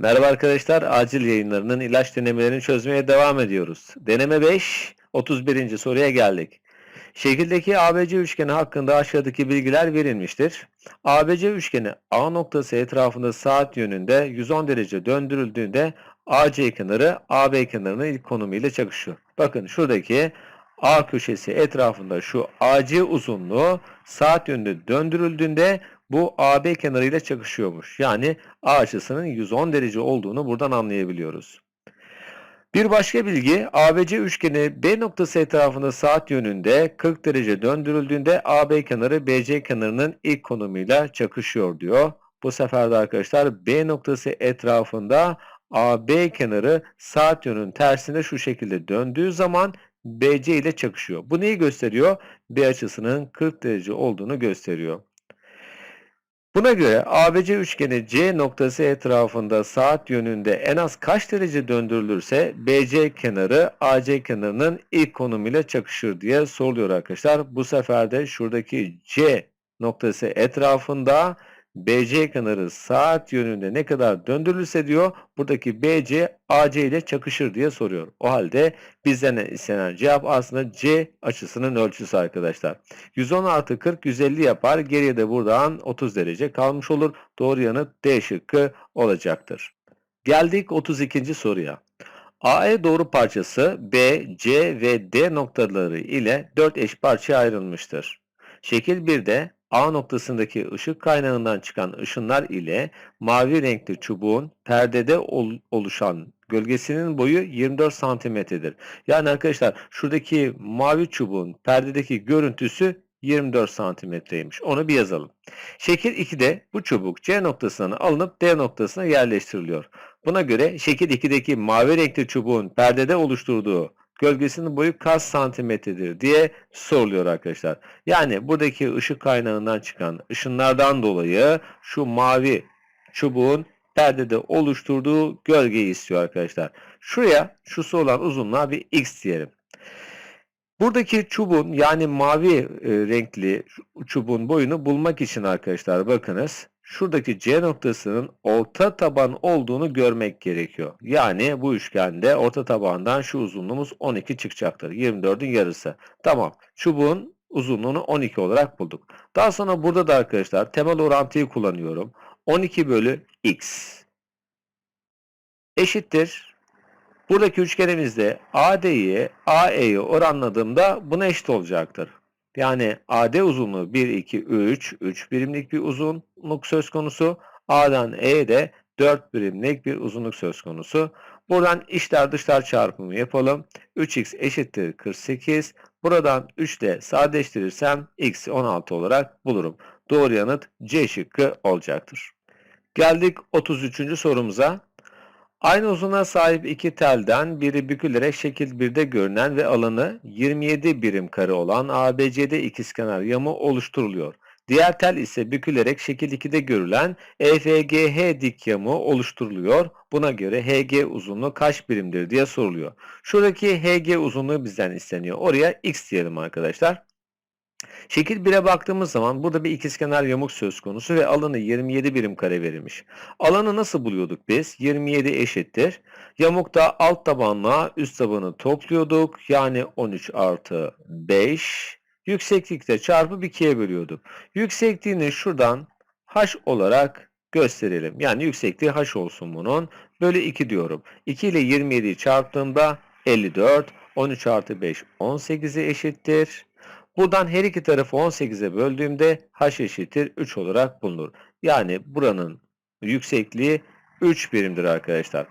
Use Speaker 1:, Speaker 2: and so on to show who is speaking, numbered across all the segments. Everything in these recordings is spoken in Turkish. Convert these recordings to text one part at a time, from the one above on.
Speaker 1: Merhaba arkadaşlar, acil yayınlarının ilaç denemelerini çözmeye devam ediyoruz. Deneme 5, 31. soruya geldik. Şekildeki ABC üçgeni hakkında aşağıdaki bilgiler verilmiştir. ABC üçgeni A noktası etrafında saat yönünde 110 derece döndürüldüğünde AC kenarı AB kenarının ilk konumu çakışıyor. Bakın şuradaki A köşesi etrafında şu AC uzunluğu saat yönünde döndürüldüğünde bu AB kenarıyla çakışıyormuş. Yani A açısının 110 derece olduğunu buradan anlayabiliyoruz. Bir başka bilgi ABC üçgeni B noktası etrafında saat yönünde 40 derece döndürüldüğünde AB kenarı BC kenarının ilk konumuyla çakışıyor diyor. Bu sefer de arkadaşlar B noktası etrafında AB kenarı saat yönünün tersine şu şekilde döndüğü zaman BC ile çakışıyor. Bu neyi gösteriyor? B açısının 40 derece olduğunu gösteriyor. Buna göre ABC üçgeni C noktası etrafında saat yönünde en az kaç derece döndürülürse BC kenarı AC kenarının ilk konumuyla çakışır diye soruluyor arkadaşlar. Bu sefer de şuradaki C noktası etrafında BC kenarı saat yönünde ne kadar döndürülürse diyor buradaki BC AC ile çakışır diye soruyor. O halde bizden istenen cevap aslında C açısının ölçüsü arkadaşlar. 110 artı 40 150 yapar. Geriye de buradan 30 derece kalmış olur. Doğru yanıt D şıkkı olacaktır. Geldik 32. soruya. AE doğru parçası B, C ve D noktaları ile 4 eş parçaya ayrılmıştır. Şekil 1'de A noktasındaki ışık kaynağından çıkan ışınlar ile mavi renkli çubuğun perdede ol- oluşan gölgesinin boyu 24 santimetredir. Yani arkadaşlar şuradaki mavi çubuğun perdedeki görüntüsü 24 santimetreymiş. Onu bir yazalım. Şekil 2'de bu çubuk C noktasından alınıp D noktasına yerleştiriliyor. Buna göre şekil 2'deki mavi renkli çubuğun perdede oluşturduğu gölgesinin boyu kaç santimetredir diye soruluyor arkadaşlar. Yani buradaki ışık kaynağından çıkan ışınlardan dolayı şu mavi çubuğun perdede oluşturduğu gölgeyi istiyor arkadaşlar. Şuraya şusu olan uzunluğa bir x diyelim. Buradaki çubuğun yani mavi e, renkli çubuğun boyunu bulmak için arkadaşlar bakınız. Şuradaki C noktasının orta taban olduğunu görmek gerekiyor. Yani bu üçgende orta tabandan şu uzunluğumuz 12 çıkacaktır. 24'ün yarısı. Tamam. Çubuğun uzunluğunu 12 olarak bulduk. Daha sonra burada da arkadaşlar temel orantıyı kullanıyorum. 12 bölü x eşittir. Buradaki üçgenimizde AD'yi AE'yi oranladığımda buna eşit olacaktır. Yani AD uzunluğu 1, 2, 3, 3 birimlik bir uzunluk söz konusu. A'dan E'ye de 4 birimlik bir uzunluk söz konusu. Buradan içler dışlar çarpımı yapalım. 3x eşittir 48. Buradan 3 ile sadeleştirirsem x 16 olarak bulurum. Doğru yanıt C şıkkı olacaktır. Geldik 33. sorumuza. Aynı uzunluğa sahip iki telden biri bükülerek şekil 1'de görünen ve alanı 27 birim kare olan ABCD ikizkenar yamı oluşturuluyor. Diğer tel ise bükülerek şekil 2'de görülen EFGH dik yamı oluşturuluyor. Buna göre HG uzunluğu kaç birimdir diye soruluyor. Şuradaki HG uzunluğu bizden isteniyor. Oraya x diyelim arkadaşlar. Şekil 1'e baktığımız zaman burada bir ikizkenar yamuk söz konusu ve alanı 27 birim kare verilmiş. Alanı nasıl buluyorduk biz? 27 eşittir. Yamukta alt tabanla üst tabanı topluyorduk. Yani 13 artı 5. Yükseklikte çarpıp 2'ye bölüyorduk. Yüksekliğini şuradan h olarak gösterelim. Yani yüksekliği h olsun bunun. Bölü 2 diyorum. 2 ile 27'yi çarptığımda 54. 13 artı 5 18'e eşittir. Buradan her iki tarafı 18'e böldüğümde h eşittir 3 olarak bulunur. Yani buranın yüksekliği 3 birimdir arkadaşlar.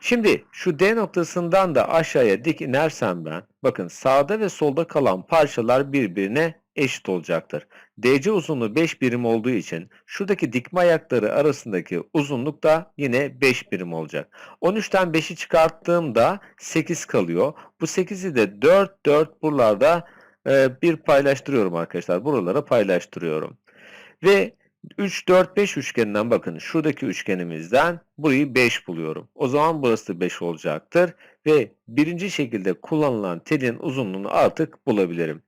Speaker 1: Şimdi şu D noktasından da aşağıya dik inersem ben bakın sağda ve solda kalan parçalar birbirine eşit olacaktır. DC uzunluğu 5 birim olduğu için şuradaki dikme ayakları arasındaki uzunluk da yine 5 birim olacak. 13'ten 5'i çıkarttığımda 8 kalıyor. Bu 8'i de 4 4 buralarda e, bir paylaştırıyorum arkadaşlar. Buralara paylaştırıyorum. Ve 3, 4, 5 üçgeninden bakın. Şuradaki üçgenimizden burayı 5 buluyorum. O zaman burası da 5 olacaktır. Ve birinci şekilde kullanılan telin uzunluğunu artık bulabilirim.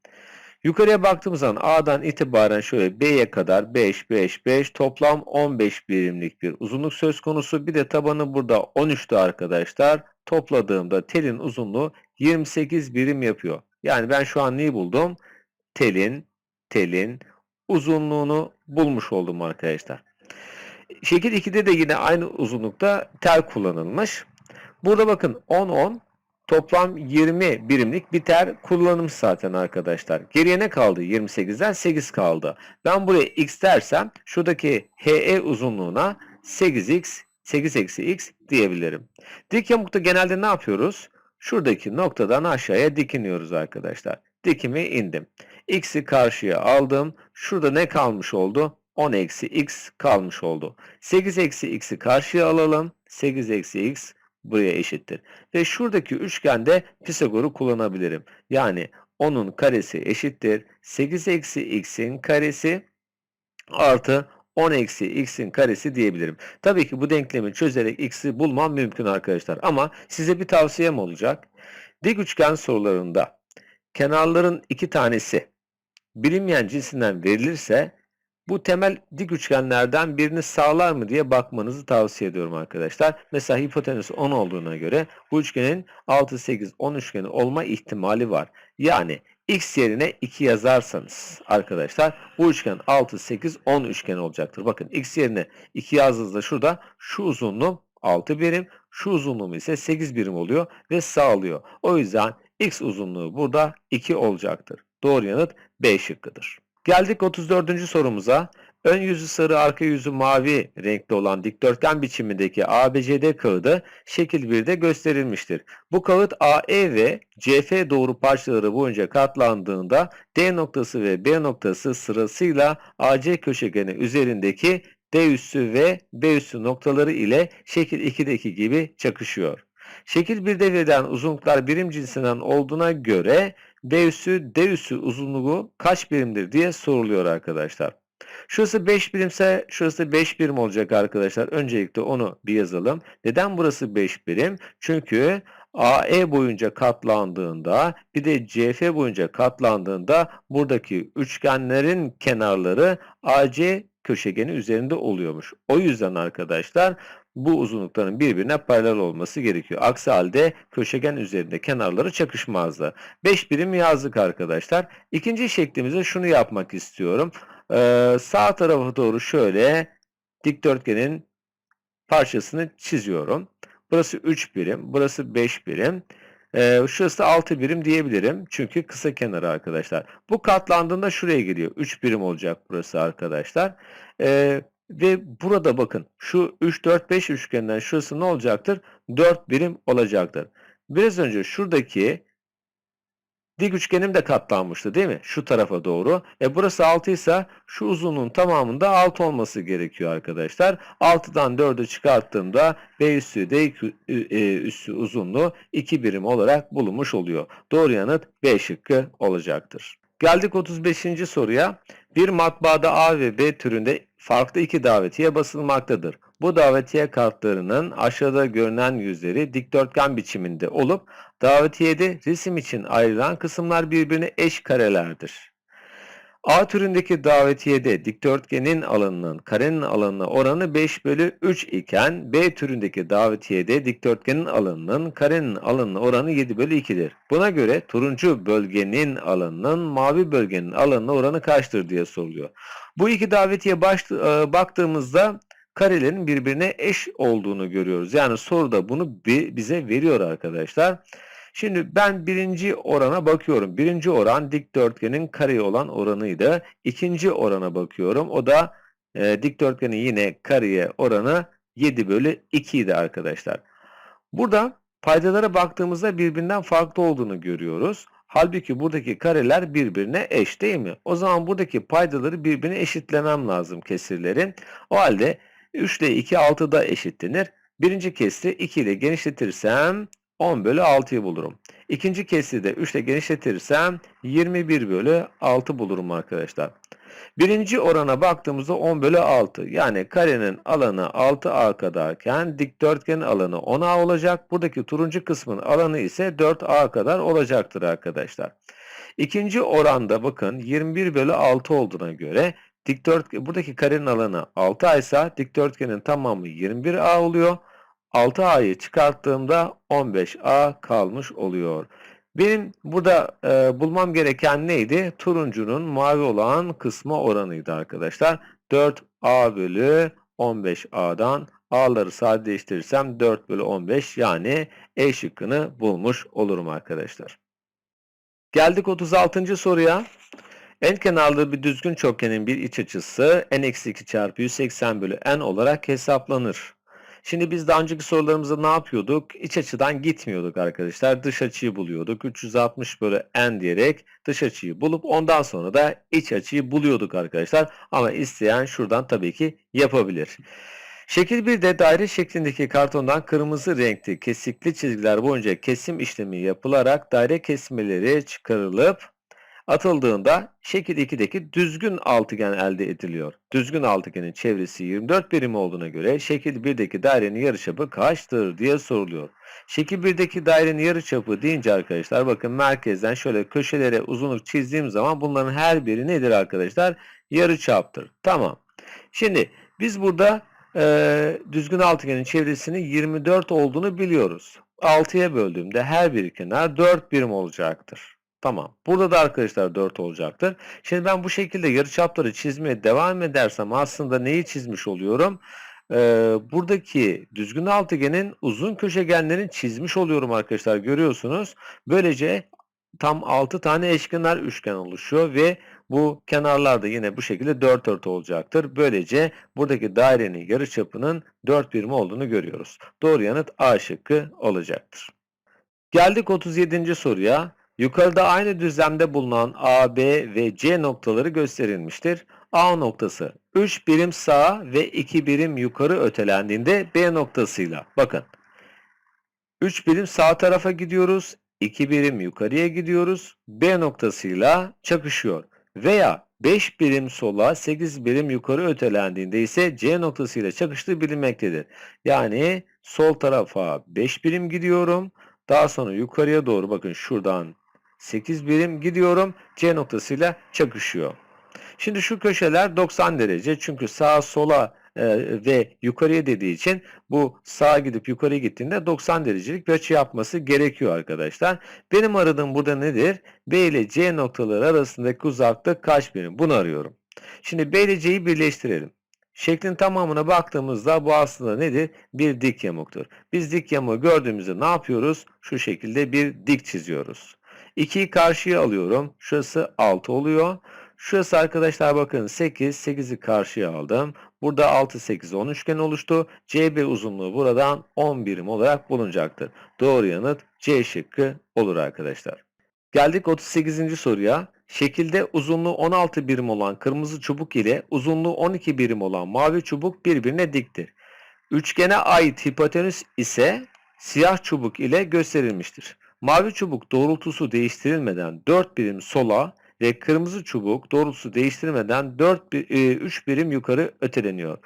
Speaker 1: Yukarıya baktığımız zaman A'dan itibaren şöyle B'ye kadar 5, 5, 5 toplam 15 birimlik bir uzunluk söz konusu. Bir de tabanı burada 13'tü arkadaşlar. Topladığımda telin uzunluğu 28 birim yapıyor. Yani ben şu an neyi buldum? Telin, telin uzunluğunu bulmuş oldum arkadaşlar. Şekil 2'de de yine aynı uzunlukta tel kullanılmış. Burada bakın 10, 10 Toplam 20 birimlik bir tel kullanılmış zaten arkadaşlar. Geriye ne kaldı? 28'den 8 kaldı. Ben buraya x dersem şuradaki HE uzunluğuna 8x 8 eksi x diyebilirim. Dik yamukta genelde ne yapıyoruz? Şuradaki noktadan aşağıya dikiniyoruz arkadaşlar. Dikimi indim. X'i karşıya aldım. Şurada ne kalmış oldu? 10 eksi x kalmış oldu. 8 eksi x'i karşıya alalım. 8 eksi x buraya eşittir. Ve şuradaki üçgende Pisagor'u kullanabilirim. Yani 10'un karesi eşittir. 8 eksi x'in karesi artı 10 eksi x'in karesi diyebilirim. Tabii ki bu denklemi çözerek x'i bulmam mümkün arkadaşlar. Ama size bir tavsiyem olacak. Dik üçgen sorularında kenarların iki tanesi bilinmeyen cinsinden verilirse bu temel dik üçgenlerden birini sağlar mı diye bakmanızı tavsiye ediyorum arkadaşlar. Mesela hipotenüs 10 olduğuna göre bu üçgenin 6, 8, 10 üçgeni olma ihtimali var. Yani x yerine 2 yazarsanız arkadaşlar bu üçgen 6, 8, 10 üçgen olacaktır. Bakın x yerine 2 yazdığınızda şurada şu uzunluğum 6 birim, şu uzunluğum ise 8 birim oluyor ve sağlıyor. O yüzden x uzunluğu burada 2 olacaktır. Doğru yanıt B şıkkıdır. Geldik 34. sorumuza. Ön yüzü sarı, arka yüzü mavi renkli olan dikdörtgen biçimindeki ABCD kağıdı şekil 1'de gösterilmiştir. Bu kağıt AE ve CF doğru parçaları boyunca katlandığında D noktası ve B noktası sırasıyla AC köşegeni üzerindeki D üssü ve B üssü noktaları ile şekil 2'deki gibi çakışıyor. Şekil 1'de verilen uzunluklar birim cinsinden olduğuna göre B üssü D üssü uzunluğu kaç birimdir diye soruluyor arkadaşlar. Şurası 5 birimse şurası 5 birim olacak arkadaşlar. Öncelikle onu bir yazalım. Neden burası 5 birim? Çünkü AE boyunca katlandığında bir de CF boyunca katlandığında buradaki üçgenlerin kenarları AC köşegeni üzerinde oluyormuş. O yüzden arkadaşlar bu uzunlukların birbirine paralel olması gerekiyor. Aksi halde köşegen üzerinde kenarları çakışmazdı. 5 birim yazdık arkadaşlar. İkinci şeklimizde şunu yapmak istiyorum. Ee, sağ tarafa doğru şöyle dikdörtgenin parçasını çiziyorum. Burası 3 birim, burası 5 birim. Ee, şurası 6 birim diyebilirim. Çünkü kısa kenarı arkadaşlar. Bu katlandığında şuraya geliyor. 3 birim olacak burası arkadaşlar. Ee, ve burada bakın şu 3, 4, 5 üçgeninden şurası ne olacaktır? 4 birim olacaktır. Biraz önce şuradaki dik üçgenim de katlanmıştı değil mi? Şu tarafa doğru. E burası 6 ise şu uzunluğun tamamında 6 olması gerekiyor arkadaşlar. 6'dan 4'ü çıkarttığımda B üssü D e, üssü uzunluğu 2 birim olarak bulunmuş oluyor. Doğru yanıt B şıkkı olacaktır. Geldik 35. soruya. Bir matbaada A ve B türünde farklı iki davetiye basılmaktadır. Bu davetiye kartlarının aşağıda görünen yüzleri dikdörtgen biçiminde olup davetiyede resim için ayrılan kısımlar birbirine eş karelerdir. A türündeki davetiyede dikdörtgenin alanının karenin alanına oranı 5 bölü 3 iken B türündeki davetiyede dikdörtgenin alanının karenin alanına oranı 7 bölü 2'dir. Buna göre turuncu bölgenin alanının mavi bölgenin alanına oranı kaçtır diye soruluyor. Bu iki davetiye baş, e, baktığımızda karelerin birbirine eş olduğunu görüyoruz. Yani soruda bunu bize veriyor arkadaşlar. Şimdi ben birinci orana bakıyorum. Birinci oran dikdörtgenin kareye olan oranıydı. İkinci orana bakıyorum. O da e, dikdörtgenin yine kareye oranı 7 bölü 2 idi arkadaşlar. Burada paydalara baktığımızda birbirinden farklı olduğunu görüyoruz. Halbuki buradaki kareler birbirine eş değil mi? O zaman buradaki paydaları birbirine eşitlemem lazım kesirlerin. O halde 3 ile 2 6'da eşitlenir. Birinci kesri 2 ile genişletirsem 10 bölü 6'yı bulurum. İkinci kesri de 3 ile genişletirsem 21 bölü 6 bulurum arkadaşlar. Birinci orana baktığımızda 10 bölü 6. Yani karenin alanı 6A kadarken dikdörtgenin alanı 10A olacak. Buradaki turuncu kısmın alanı ise 4A kadar olacaktır arkadaşlar. İkinci oranda bakın 21 bölü 6 olduğuna göre dikdörtgen buradaki karenin alanı 6A ise dikdörtgenin tamamı 21A oluyor. 6A'yı çıkarttığımda 15A kalmış oluyor. Benim burada e, bulmam gereken neydi? Turuncunun mavi olan kısmı oranıydı arkadaşlar. 4A bölü 15A'dan A'ları sadeleştirirsem 4 bölü 15 yani E şıkkını bulmuş olurum arkadaşlar. Geldik 36. soruya. En kenarlı bir düzgün çokgenin bir iç açısı n-2 çarpı 180 bölü n olarak hesaplanır. Şimdi biz daha önceki sorularımızda ne yapıyorduk? İç açıdan gitmiyorduk arkadaşlar. Dış açıyı buluyorduk. 360 bölü n diyerek dış açıyı bulup ondan sonra da iç açıyı buluyorduk arkadaşlar. Ama isteyen şuradan tabii ki yapabilir. Şekil 1'de daire şeklindeki kartondan kırmızı renkli kesikli çizgiler boyunca kesim işlemi yapılarak daire kesmeleri çıkarılıp atıldığında şekil 2'deki düzgün altıgen elde ediliyor. Düzgün altıgenin çevresi 24 birim olduğuna göre şekil 1'deki dairenin yarıçapı kaçtır diye soruluyor. Şekil 1'deki dairenin yarıçapı deyince arkadaşlar bakın merkezden şöyle köşelere uzunluk çizdiğim zaman bunların her biri nedir arkadaşlar? Yarıçaptır. Tamam. Şimdi biz burada e, düzgün altıgenin çevresinin 24 olduğunu biliyoruz. 6'ya böldüğümde her bir kenar 4 birim olacaktır. Tamam. Burada da arkadaşlar 4 olacaktır. Şimdi ben bu şekilde yarıçapları çizmeye devam edersem aslında neyi çizmiş oluyorum? Ee, buradaki düzgün altıgenin uzun köşegenlerini çizmiş oluyorum arkadaşlar. Görüyorsunuz. Böylece tam 6 tane eşkenar üçgen oluşuyor ve bu kenarlar da yine bu şekilde 4 4 olacaktır. Böylece buradaki dairenin yarıçapının 4 birim olduğunu görüyoruz. Doğru yanıt A şıkkı olacaktır. Geldik 37. soruya. Yukarıda aynı düzlemde bulunan A, B ve C noktaları gösterilmiştir. A noktası 3 birim sağa ve 2 birim yukarı ötelendiğinde B noktasıyla bakın 3 birim sağ tarafa gidiyoruz, 2 birim yukarıya gidiyoruz. B noktasıyla çakışıyor. Veya 5 birim sola, 8 birim yukarı ötelendiğinde ise C noktasıyla çakıştığı bilinmektedir. Yani sol tarafa 5 birim gidiyorum. Daha sonra yukarıya doğru bakın şuradan 8 birim gidiyorum. C noktasıyla çakışıyor. Şimdi şu köşeler 90 derece. Çünkü sağa sola e, ve yukarıya dediği için bu sağa gidip yukarıya gittiğinde 90 derecelik bir açı yapması gerekiyor arkadaşlar. Benim aradığım burada nedir? B ile C noktaları arasındaki uzaklık kaç birim? Bunu arıyorum. Şimdi B ile C'yi birleştirelim. Şeklin tamamına baktığımızda bu aslında nedir? Bir dik yamuktur. Biz dik yamuğu gördüğümüzde ne yapıyoruz? Şu şekilde bir dik çiziyoruz. 2'yi karşıya alıyorum. Şurası 6 oluyor. Şurası arkadaşlar bakın 8. 8'i karşıya aldım. Burada 6, 8, 10 üçgen oluştu. CB uzunluğu buradan 10 birim olarak bulunacaktır. Doğru yanıt C şıkkı olur arkadaşlar. Geldik 38. soruya. Şekilde uzunluğu 16 birim olan kırmızı çubuk ile uzunluğu 12 birim olan mavi çubuk birbirine diktir. Üçgene ait hipotenüs ise siyah çubuk ile gösterilmiştir. Mavi çubuk doğrultusu değiştirilmeden 4 birim sola ve kırmızı çubuk doğrultusu değiştirilmeden 4 3 birim yukarı öteleniyor.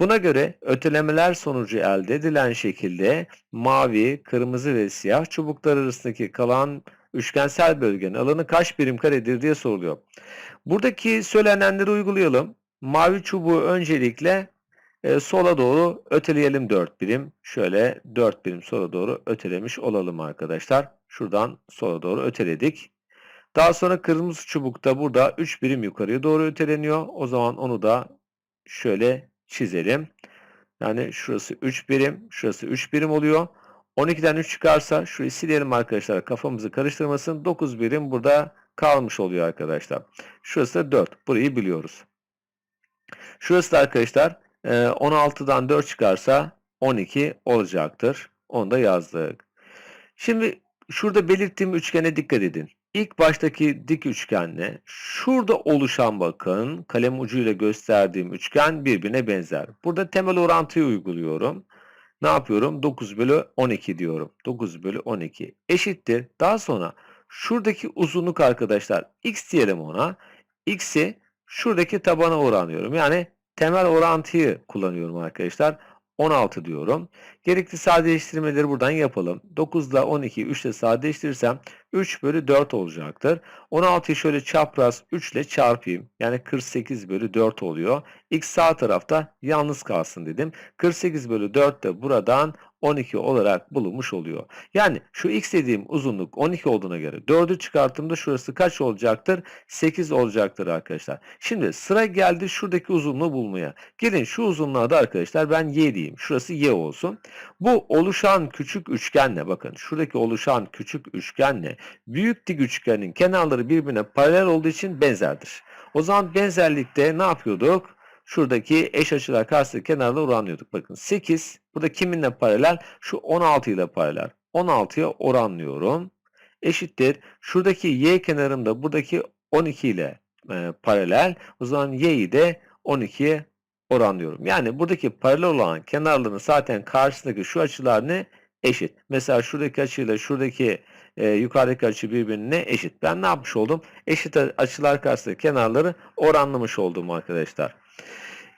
Speaker 1: Buna göre ötelemeler sonucu elde edilen şekilde mavi, kırmızı ve siyah çubuklar arasındaki kalan üçgensel bölgenin alanı kaç birim karedir diye soruluyor. Buradaki söylenenleri uygulayalım. Mavi çubuğu öncelikle e, sola doğru öteleyelim 4 birim. Şöyle 4 birim sola doğru ötelemiş olalım arkadaşlar. Şuradan sola doğru öteledik. Daha sonra kırmızı çubuk da burada 3 birim yukarıya doğru öteleniyor. O zaman onu da şöyle çizelim. Yani şurası 3 birim, şurası 3 birim oluyor. 12'den 3 çıkarsa şurayı silelim arkadaşlar. Kafamızı karıştırmasın. 9 birim burada kalmış oluyor arkadaşlar. Şurası da 4. Burayı biliyoruz. Şurası da arkadaşlar 16'dan 4 çıkarsa 12 olacaktır. Onu da yazdık. Şimdi şurada belirttiğim üçgene dikkat edin. İlk baştaki dik üçgenle şurada oluşan bakın kalem ucuyla gösterdiğim üçgen birbirine benzer. Burada temel orantıyı uyguluyorum. Ne yapıyorum? 9 bölü 12 diyorum. 9 bölü 12 eşittir. Daha sonra şuradaki uzunluk arkadaşlar x diyelim ona. x'i şuradaki tabana oranlıyorum. Yani temel orantıyı kullanıyorum arkadaşlar. 16 diyorum. Gerekli sadeleştirmeleri buradan yapalım. 9 ile 12'yi 3 ile sadeleştirirsem 3 bölü 4 olacaktır. 16'yı şöyle çapraz 3 ile çarpayım. Yani 48 bölü 4 oluyor. X sağ tarafta yalnız kalsın dedim. 48 bölü 4 de buradan 12 olarak bulunmuş oluyor. Yani şu x dediğim uzunluk 12 olduğuna göre 4'ü çıkarttığımda şurası kaç olacaktır? 8 olacaktır arkadaşlar. Şimdi sıra geldi şuradaki uzunluğu bulmaya. Gelin şu uzunluğa da arkadaşlar ben y diyeyim. Şurası y olsun. Bu oluşan küçük üçgenle bakın şuradaki oluşan küçük üçgenle büyük dik üçgenin kenarları birbirine paralel olduğu için benzerdir. O zaman benzerlikte ne yapıyorduk? Şuradaki eş açılar karşısındaki kenarla oranlıyorduk. Bakın 8 burada kiminle paralel? Şu 16 ile paralel. 16'ya oranlıyorum. Eşittir. Şuradaki y kenarımda buradaki 12 ile e, paralel. O zaman y'yi de 12'ye oranlıyorum. Yani buradaki paralel olan kenarların zaten karşısındaki şu açılar ne? Eşit. Mesela şuradaki açıyla şuradaki e, yukarıdaki açı birbirine eşit. Ben ne yapmış oldum? Eşit açılar karşısındaki kenarları oranlamış oldum arkadaşlar.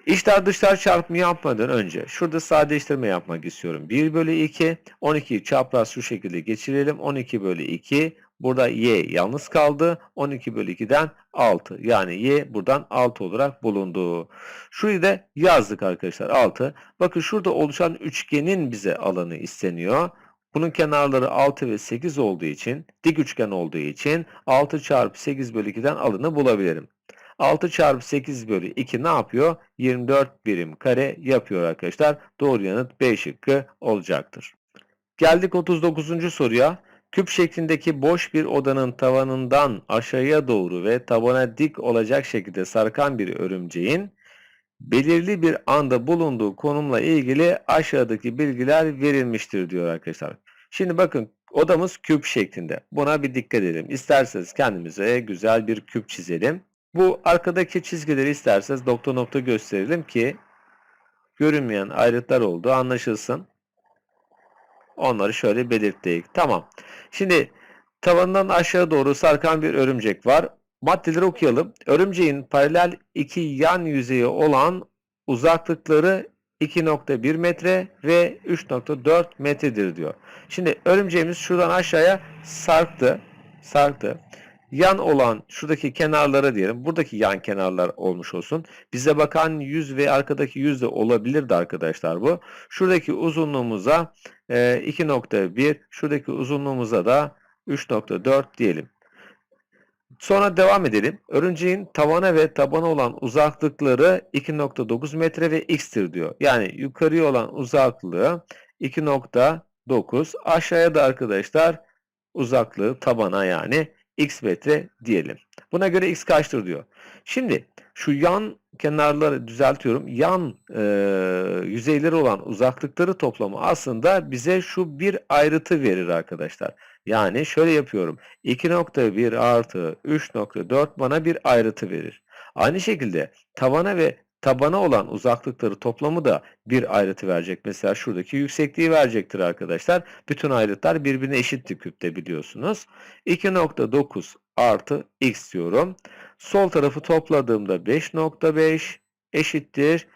Speaker 1: İçler dışlar çarpımı yapmadan önce şurada sadeleştirme yapmak istiyorum. 1 bölü 2, 12'yi çapraz şu şekilde geçirelim. 12 bölü 2, burada y yalnız kaldı. 12 bölü 2'den 6. Yani y buradan 6 olarak bulundu. Şurayı da yazdık arkadaşlar 6. Bakın şurada oluşan üçgenin bize alanı isteniyor. Bunun kenarları 6 ve 8 olduğu için, dik üçgen olduğu için 6 çarpı 8 bölü 2'den alanı bulabilirim. 6 çarpı 8 bölü 2 ne yapıyor? 24 birim kare yapıyor arkadaşlar. Doğru yanıt B şıkkı olacaktır. Geldik 39. soruya. Küp şeklindeki boş bir odanın tavanından aşağıya doğru ve tabana dik olacak şekilde sarkan bir örümceğin belirli bir anda bulunduğu konumla ilgili aşağıdaki bilgiler verilmiştir diyor arkadaşlar. Şimdi bakın odamız küp şeklinde. Buna bir dikkat edelim. İsterseniz kendimize güzel bir küp çizelim. Bu arkadaki çizgileri isterseniz nokta nokta gösterelim ki görünmeyen ayrıtlar olduğu anlaşılsın. Onları şöyle belirttik. Tamam. Şimdi tavandan aşağı doğru sarkan bir örümcek var. Maddeleri okuyalım. Örümceğin paralel iki yan yüzeyi olan uzaklıkları 2.1 metre ve 3.4 metredir diyor. Şimdi örümceğimiz şuradan aşağıya sarktı. Sarktı yan olan şuradaki kenarlara diyelim. Buradaki yan kenarlar olmuş olsun. Bize bakan yüz ve arkadaki yüz de olabilirdi arkadaşlar bu. Şuradaki uzunluğumuza e, 2.1, şuradaki uzunluğumuza da 3.4 diyelim. Sonra devam edelim. Örümceğin tavana ve tabana olan uzaklıkları 2.9 metre ve x'tir diyor. Yani yukarıya olan uzaklığı 2.9. Aşağıya da arkadaşlar uzaklığı tabana yani x metre diyelim. Buna göre x kaçtır diyor. Şimdi şu yan kenarları düzeltiyorum. Yan e, yüzeyleri olan uzaklıkları toplamı aslında bize şu bir ayrıtı verir arkadaşlar. Yani şöyle yapıyorum. 2.1 artı 3.4 bana bir ayrıtı verir. Aynı şekilde tavana ve tabana olan uzaklıkları toplamı da bir ayrıtı verecek. Mesela şuradaki yüksekliği verecektir arkadaşlar. Bütün ayrıtlar birbirine eşittir küpte biliyorsunuz. 2.9 artı x diyorum. Sol tarafı topladığımda 5.5 eşittir.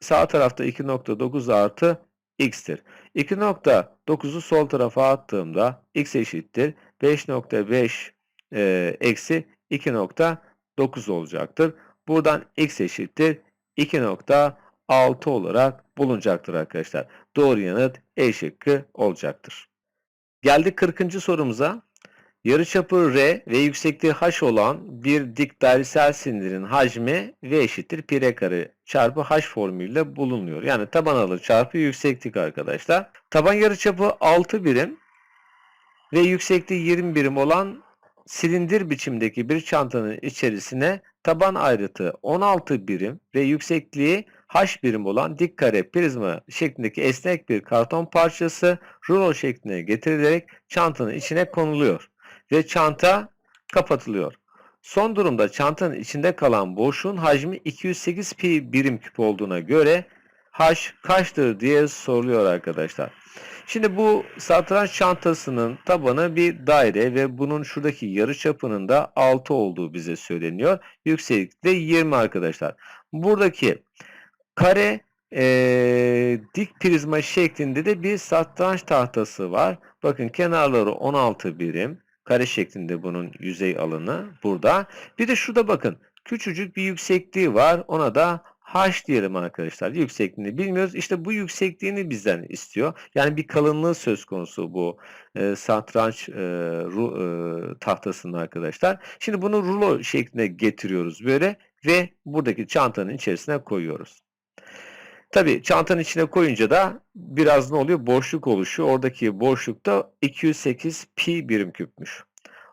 Speaker 1: Sağ tarafta 2.9 artı x'tir. 2.9'u sol tarafa attığımda x eşittir. 5.5 e, eksi 2.9 olacaktır. Buradan x eşittir 2.6 olarak bulunacaktır arkadaşlar. Doğru yanıt E şıkkı olacaktır. Geldik 40. sorumuza. Yarıçapı R ve yüksekliği H olan bir dik dairesel sinirin hacmi V eşittir pi r kare çarpı H formülüyle bulunuyor. Yani taban alanı çarpı yükseklik arkadaşlar. Taban yarıçapı 6 birim ve yüksekliği 20 birim olan silindir biçimdeki bir çantanın içerisine taban ayrıtı 16 birim ve yüksekliği h birim olan dik kare prizma şeklindeki esnek bir karton parçası rulo şekline getirilerek çantanın içine konuluyor ve çanta kapatılıyor. Son durumda çantanın içinde kalan boşluğun hacmi 208 pi birim küp olduğuna göre h kaçtır diye soruluyor arkadaşlar. Şimdi bu satranç çantasının tabanı bir daire ve bunun şuradaki yarı çapının da 6 olduğu bize söyleniyor. Yükseklik de 20 arkadaşlar. Buradaki kare Ee, dik prizma şeklinde de bir satranç tahtası var. Bakın kenarları 16 birim. Kare şeklinde bunun yüzey alanı burada. Bir de şurada bakın. Küçücük bir yüksekliği var. Ona da H diyelim arkadaşlar. Yüksekliğini bilmiyoruz. İşte bu yüksekliğini bizden istiyor. Yani bir kalınlığı söz konusu bu e, satranç e, ru, e, tahtasının arkadaşlar. Şimdi bunu rulo şekline getiriyoruz böyle ve buradaki çantanın içerisine koyuyoruz. Tabii çantanın içine koyunca da biraz ne oluyor? Boşluk oluşuyor. Oradaki boşlukta 208 pi birim küpmüş.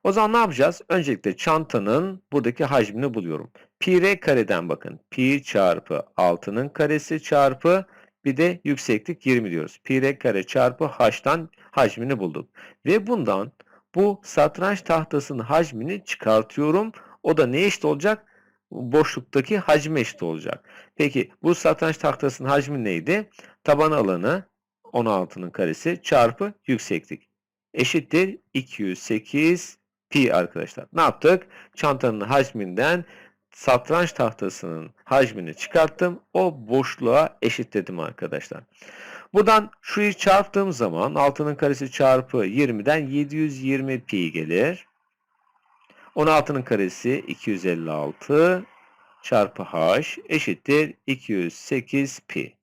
Speaker 1: O zaman ne yapacağız? Öncelikle çantanın buradaki hacmini buluyorum. Pi r kareden bakın. Pi çarpı 6'nın karesi çarpı bir de yükseklik 20 diyoruz. Pi r kare çarpı h'tan hacmini bulduk. Ve bundan bu satranç tahtasının hacmini çıkartıyorum. O da ne eşit olacak? Boşluktaki hacme eşit olacak. Peki bu satranç tahtasının hacmi neydi? Taban alanı 16'nın karesi çarpı yükseklik eşittir 208 pi arkadaşlar. Ne yaptık? Çantanın hacminden satranç tahtasının hacmini çıkarttım. O boşluğa eşitledim arkadaşlar. Buradan şurayı çarptığım zaman 6'nın karesi çarpı 20'den 720 pi gelir. 16'nın karesi 256 çarpı h eşittir 208 pi.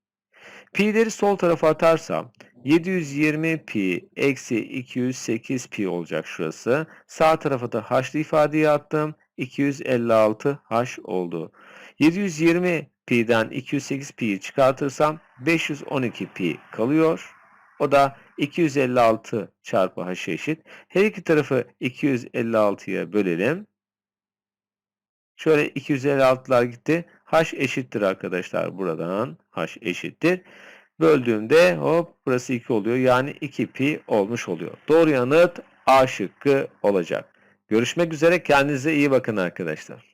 Speaker 1: Pi'leri sol tarafa atarsam 720 pi eksi 208 pi olacak şurası. Sağ tarafa da h'lı ifadeyi attım. 256 h oldu. 720 pi'den 208 pi'yi çıkartırsam 512 pi kalıyor. O da 256 çarpı h eşit. Her iki tarafı 256'ya bölelim. Şöyle 256'lar gitti. H eşittir arkadaşlar buradan. H eşittir. Böldüğümde hop burası 2 oluyor. Yani 2 pi olmuş oluyor. Doğru yanıt A şıkkı olacak. Görüşmek üzere. Kendinize iyi bakın arkadaşlar.